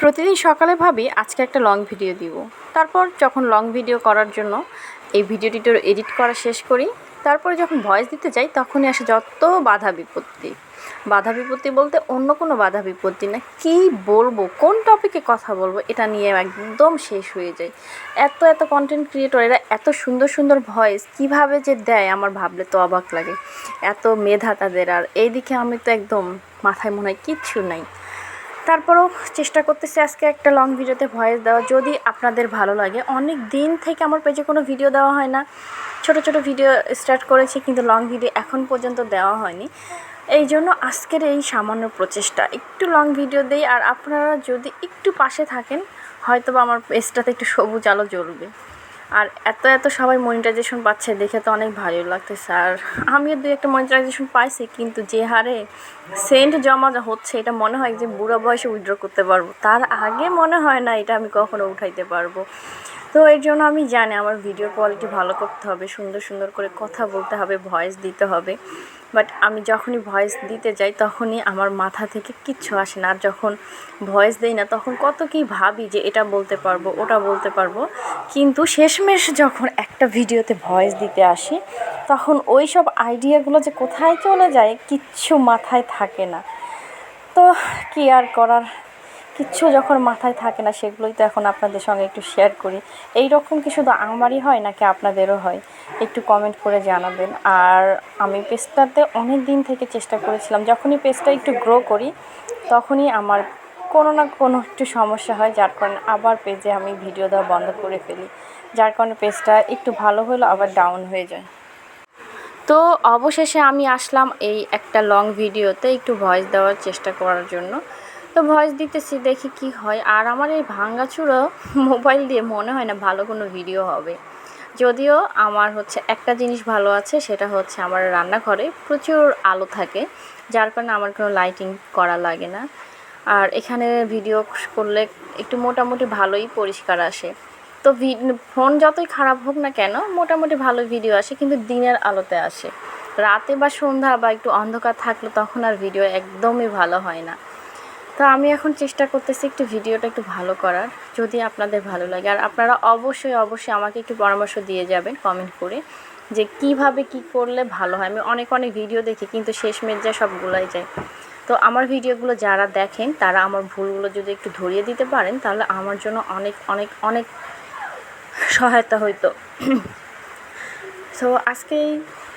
প্রতিদিন সকালে ভাবি, আজকে একটা লং ভিডিও দিব। তারপর যখন লং ভিডিও করার জন্য এই ভিডিওটির এডিট করা শেষ করি, তারপরে যখন ভয়েস দিতে যাই, তখনই আসে যত বাধা বিপত্তি। বাধা বিপত্তি বলতে অন্য কোনো বাধা বিপত্তি না, কি বলব, কোন টপিকে কথা বলব, এটা নিয়ে একদম শেষ হয়ে যায়। এত এত কন্টেন্ট ক্রিয়েটর এরা এত সুন্দর সুন্দর ভয়েস কীভাবে যে দেয়, আমার ভাবলে তো অবাক লাগে। এত মেধা তাদের, আর এইদিকে আমি তো একদম মাথায় মনে হয় কিচ্ছু নাই। তারপরেও চেষ্টা করতেছি আজকে একটা লং ভিডিওতে ভয়েস দেওয়া। যদি আপনাদের ভালো লাগে, অনেক দিন থেকে আমার পেজে কোনো ভিডিও দেওয়া হয় না। ছোট ছোট ভিডিও স্টার্ট করেছি, কিন্তু লং ভিডিও এখন পর্যন্ত দেওয়া হয়নি। এই জন্য আজকের এই সামান্য প্রচেষ্টা। একটু লং ভিডিও দেই, আর আপনারা যদি একটু পাশে থাকেন হয়তো আমার পেজটাতে একটু সবুজ আলো জ্বলবে। আর এত এত সবাই মনিটাইজেশন পাচ্ছে দেখে তো অনেক ভালো লাগতেছে। আর আমিও দুই একটা মনিটাইজেশন পাইছি, কিন্তু যে হারে সেন্ট জমা হচ্ছে, এটা মনে হয় যে বুড়ো বয়সে উইথড্র করতে পারব। তার আগে মনে হয় না এটা আমি কখনো উঠাইতে পারব। তো এর জন্য আমি জানি আমার ভিডিও কোয়ালিটি ভালো করতে হবে, সুন্দর সুন্দর করে কথা বলতে হবে ভয়েস দিতে হবে। বাট আমি যখনই ভয়েস দিতে যাই, তখনই আমার মাথা থেকে কিচ্ছু আসে না। আর যখন ভয়েস দেই না, তখন কত কী ভাবি যে এটা বলতে পারব, ওটা বলতে পারব। কিন্তু শেষমেশ যখন একটা ভিডিওতে ভয়েস দিতে আসি, তখন ওই সব আইডিয়াগুলো যে কোথায় চলে যায়, কিচ্ছু মাথায় থাকে না। তো কি আর করার? কিচ্ছু যখন মাথায় থাকে না, সেগুলোই তো এখন আপনাদের সঙ্গে একটু শেয়ার করি। এই রকম কি শুধু আমারই হয়, নাকি আপনাদেরও হয়? একটু কমেন্ট করে জানাবেন। আর আমি পেজটাতে অনেক দিন থেকে চেষ্টা করেছিলাম, যখনই পেজটা একটু গ্রো করি, তখনই আমার কোনো না কোনো একটু সমস্যা হয়, যার কারণে আবার পেজে আমি ভিডিও দেওয়া বন্ধ করে ফেলি। যার কারণে পেজটা একটু ভালো হলো, আবার ডাউন হয়ে যায়। তো অবশেষে আমি আসলাম এই একটা লং ভিডিওতে একটু ভয়েস দেওয়ার চেষ্টা করার জন্য। তো ভয়েস দিতেছি, দেখি কি হয়। আর আমার এই ভাঙ্গাচুরো মোবাইল দিয়ে মনে হয় না ভালো কোনো ভিডিও হবে। যদিও আমার হচ্ছে একটা জিনিস ভালো আছে, সেটা হচ্ছে আমার রান্নাঘরে প্রচুর আলো থাকে, যার কারণে আমার কোনো লাইটিং করা লাগে না। আর এখানে ভিডিও করলে একটু মোটামুটি ভালোই পরিষ্কার আসে। তো ফোন যতই খারাপ হোক না কেন, মোটামুটি ভালো ভিডিও আসে, কিন্তু দিনের আলোতে আসে। রাতে বা সন্ধ্যা বা একটু অন্ধকার থাকলে তখন আর ভিডিও একদমই ভালো হয় না। তো আমি এখন চেষ্টা করতেছি একটু ভিডিওটা একটু ভালো করার, যদি আপনাদের ভালো লাগে। আর আপনারা অবশ্যই অবশ্যই আমাকে একটু পরামর্শ দিয়ে যাবেন কমেন্ট করে যে কীভাবে কি করলে ভালো হয়। আমি অনেক অনেক ভিডিও দেখি, কিন্তু শেষ মেজায় সবগুলাই যায়। তো আমার ভিডিওগুলো যারা দেখেন, তারা আমার ভুলগুলো যদি একটু ধরিয়ে দিতে পারেন, তাহলে আমার জন্য অনেক অনেক অনেক সহায়তা হইতো। তো আজকেই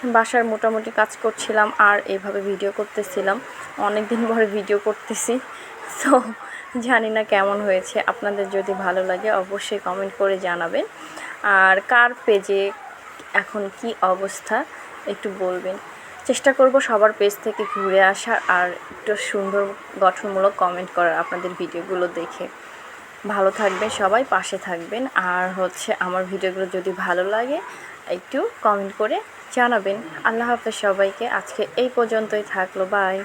বাসার মোটামুটি কাজ করছিলাম আর এইভাবে ভিডিও করতেছিলাম। অনেক দিন পরে ভিডিও করতেছি। সো জানি না কেমন হয়েছে। আপনাদের যদি ভালো লাগে অবশ্যই কমেন্ট করে জানাবেন। আর কার পেজে এখন কি অবস্থা, একটু বলবেন। চেষ্টা করব সবার পেজ থেকে ঘুরে আসার আর একটু সুন্দর গঠনমূলক কমেন্ট করার আপনাদের ভিডিওগুলো দেখে। ভালো থাকবেন, সবাই পাশে থাকবেন। আর হচ্ছে আমার ভিডিওগুলো যদি ভালো লাগে, একটু কমেন্ট করে জানাবেন। আল্লাহ হাফেজ সবাইকে। আজকে এই পর্যন্তই থাকল বাই